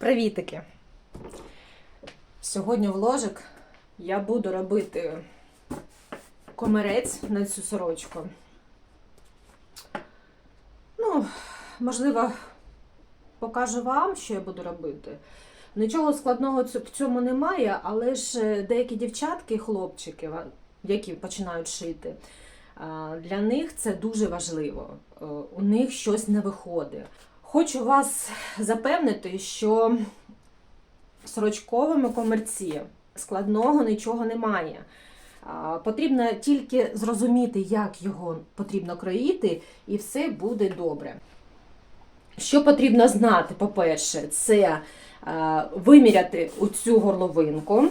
Привітики! Сьогодні в ложик я буду робити комірець на цю сорочку. Ну, можливо, покажу вам, що я буду робити. Нічого складного в цьому немає, але ж е, деякі дівчатки хлопчики, які починають шити, для них це дуже важливо. Е, У них щось не виходить. Хочу вас запевнити, що в сорочковому комерці складного нічого немає. Потрібно тільки зрозуміти, як його потрібно кроїти, і все буде добре. Що потрібно знати, по-перше, це виміряти оцю горловинку,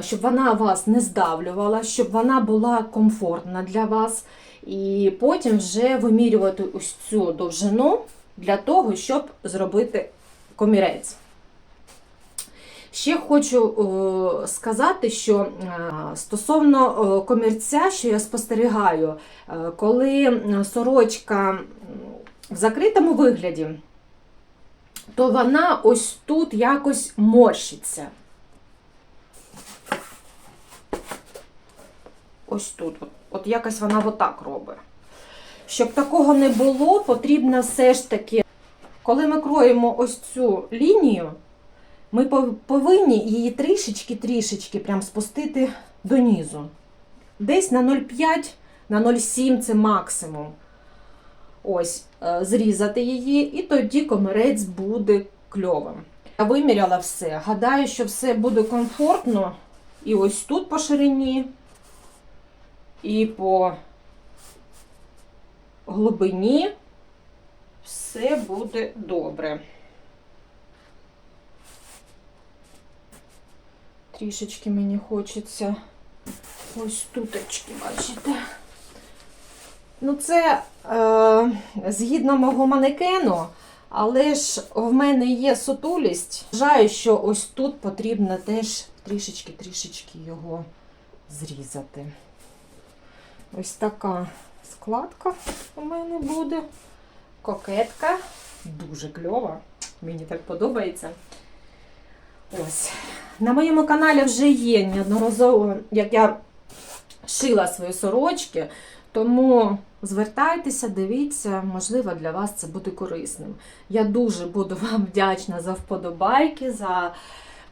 щоб вона вас не здавлювала, щоб вона була комфортна для вас. І потім вже вимірювати ось цю довжину для того, щоб зробити комірець. Ще хочу е, сказати, що е, стосовно е, комірця, що я спостерігаю, коли сорочка в закритому вигляді, то вона ось тут якось морщиться. Ось тут. От якось вона отак робить. Щоб такого не було, потрібно все ж таки, коли ми кроємо ось цю лінію, ми повинні її трішечки-трішечки прям спустити донизу. Десь на 0,5, на 0,7 це максимум. Ось, е, зрізати її, і тоді комірець буде кльовим. Я виміряла все. Гадаю, що все буде комфортно. І ось тут по ширині, і по глибині все буде добре. Трішечки мені хочеться ось туточки, бачите. Ну, це е, згідно мого манекену, але ж в мене є сутулість. Вважаю, що ось тут потрібно теж трішечки-трішечки його зрізати. Ось така складка у мене буде. Кокетка. Дуже кльова. Мені так подобається. Ось. На моєму каналі вже є неодноразово, як я шила свої сорочки, тому звертайтеся, дивіться, можливо, для вас це буде корисним. Я дуже буду вам вдячна за вподобайки, за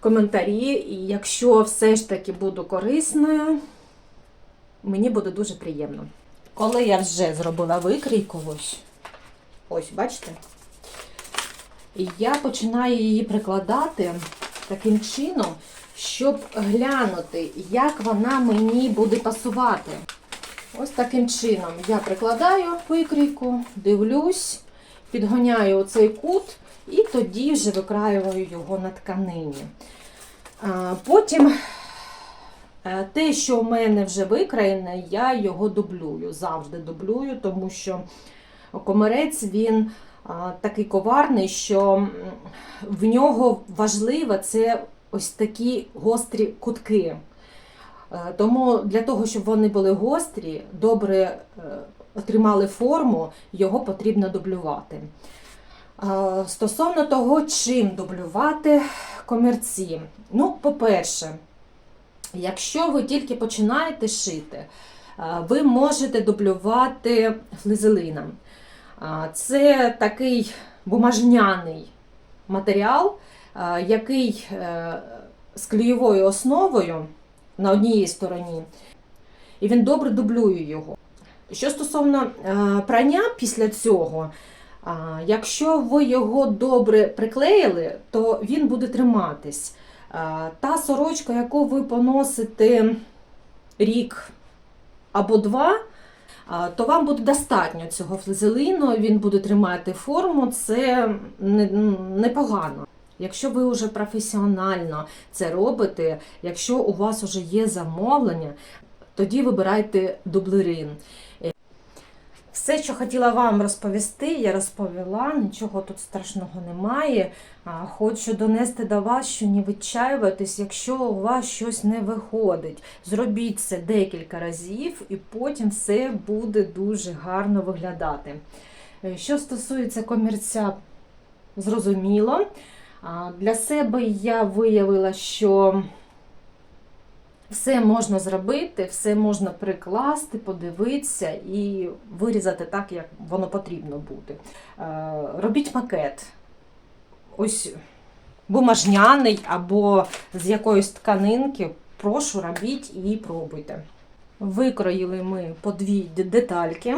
коментарі. І якщо все ж таки буду корисною, мені буде дуже приємно. Коли я вже зробила викрійку, ось, ось, бачите? І я починаю її прикладати таким чином, щоб глянути, як вона мені буде пасувати. Ось таким чином я прикладаю викрійку, дивлюсь, підгоняю оцей кут і тоді вже викраюваю його на тканині. Потім те, що в мене вже викраєне, я його дублюю. Завжди дублюю, тому що комерець він такий коварний, що в нього важливо це ось такі гострі кутки. Е, Тому для того, щоб вони були гострі, добре е, отримали форму, його потрібно дублювати. Е, Стосовно того, чим дублювати комірці. Ну, по-перше, якщо ви тільки починаєте шити, е, ви можете дублювати флизелином. Це такий бумажняний матеріал, який е, з клеєвою основою на одній стороні, і він добре дублює його. Що стосовно е, прання після цього, якщо ви його добре приклеїли, то він буде триматись. Та сорочка, яку ви поносите рік або два, то вам буде достатньо цього флизелину, він буде тримати форму, це непогано. Якщо ви вже професіонально це робите, якщо у вас вже є замовлення, тоді вибирайте дублерин. Все, що хотіла вам розповісти, я розповіла, нічого тут страшного немає. Хочу донести до вас, що не відчаювайтесь, якщо у вас щось не виходить. Зробіть це декілька разів, і потім все буде дуже гарно виглядати. Е, Що стосується комірця, зрозуміло. Для себе я виявила, що все можна зробити, все можна прикласти, подивитися і вирізати так, як воно потрібно бути. Е, Робіть макет. Ось бумажняний або з якоїсь тканинки. Прошу, робіть і пробуйте. Викроїли ми по дві детальки.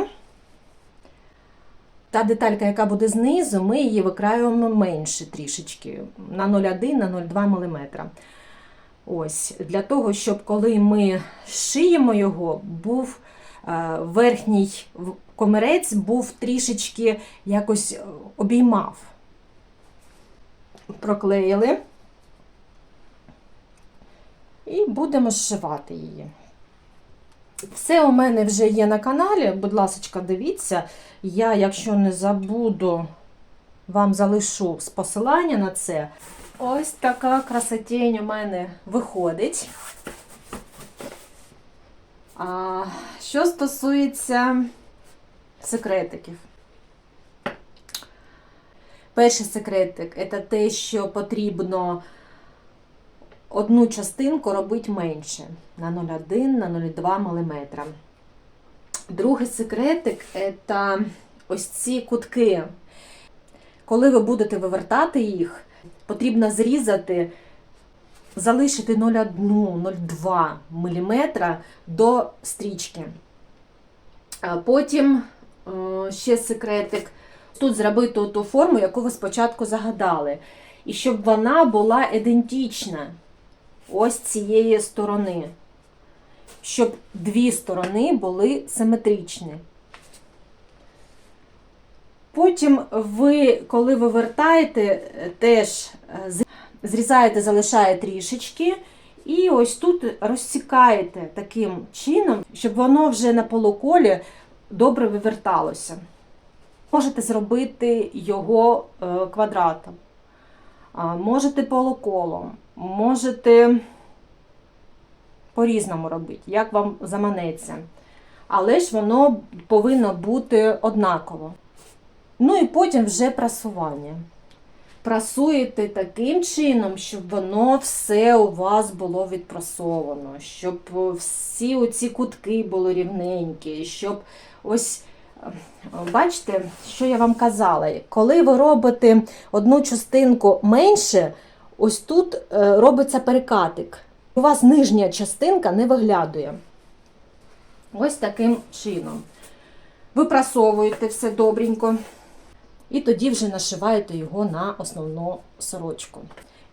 Та деталька, яка буде знизу, ми її викраюємо менше трішечки на 0,1 на 0,2 мм. Ось, для того, щоб коли ми шиємо його, був е, верхній комірець був трішечки якось е, обіймав. Проклеїли і будемо зшивати її. Все у мене вже є на каналі, будь ласка, дивіться. Я, якщо не забуду, вам залишу посилання на це. Ось така красотень у мене виходить. А, що стосується секретиків. Перший секретик це те, що потрібно одну частинку робити менше на 0,1 на 0,2 мм. Другий секретик це ось ці кутки. Коли ви будете вивертати їх, потрібно зрізати, залишити 0,1-0,2 мм до стрічки. Потім е, ще секретик. Тут зробити ту форму, яку ви спочатку загадали. І щоб вона була ідентична ось цієї сторони. Щоб дві сторони були симетричні. Потім ви, коли ви вертаєте, теж е, зрізаєте, залишаєте трішечки, і ось тут розсікаєте таким чином, щоб воно вже на полуколі добре виверталося. Можете зробити його е, квадратом, можете полуколом, можете по-різному робити, як вам заманеться. Але ж воно повинно бути однаково. Ну і потім вже прасування. Прасуєте таким чином, щоб воно все у вас було відпрасовано, щоб всі оці кутки були рівненькі, щоб ось. е, Бачите, що я вам казала? Коли ви робите одну частинку менше, ось тут е, робиться перекатик. У вас нижня частинка не виглядує. Ось таким чином. Випрасовуєте все добренько. І тоді вже нашиваєте його на основну сорочку.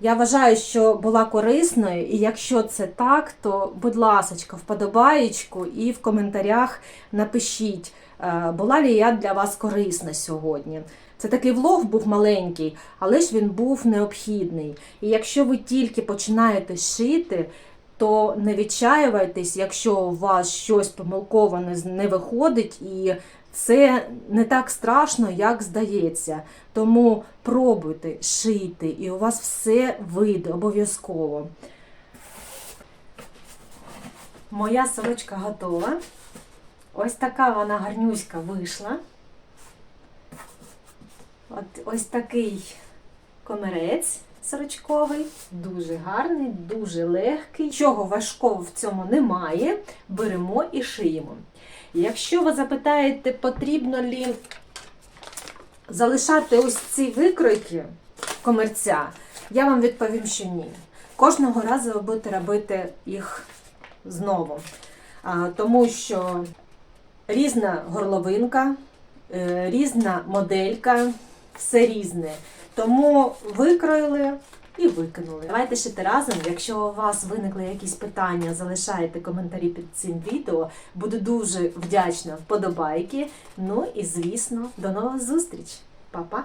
Я вважаю, що була корисною, і якщо це так, то, будь ласка, вподобаєчку і в коментарях напишіть, е, була ли я для вас корисна сьогодні. Це такий влог був маленький, але ж він був необхідний. І якщо ви тільки починаєте шити, то не відчаювайтесь, якщо у вас щось помилково не виходить, і це не так страшно, як здається. Тому пробуйте, шийте, і у вас все вийде обов'язково. Моя сорочка готова. Ось така вона гарнюська вийшла. От ось такий комірець сорочковий, дуже гарний, дуже легкий. Чого важкого в цьому немає. Беремо і шиємо. Якщо ви запитаєте, потрібно лі залишати ось ці викройки комерця, я вам відповім, що ні. Кожного разу ви будете робити їх знову. А, тому що різна горловинка, е, різна моделька, все різне. Тому викроїли і викинули. Давайте шити разом. Якщо у вас виникли якісь питання, залишайте коментарі під цим відео. Буду дуже вдячна вподобайки. Ну і звісно, до нових зустріч. Па-па!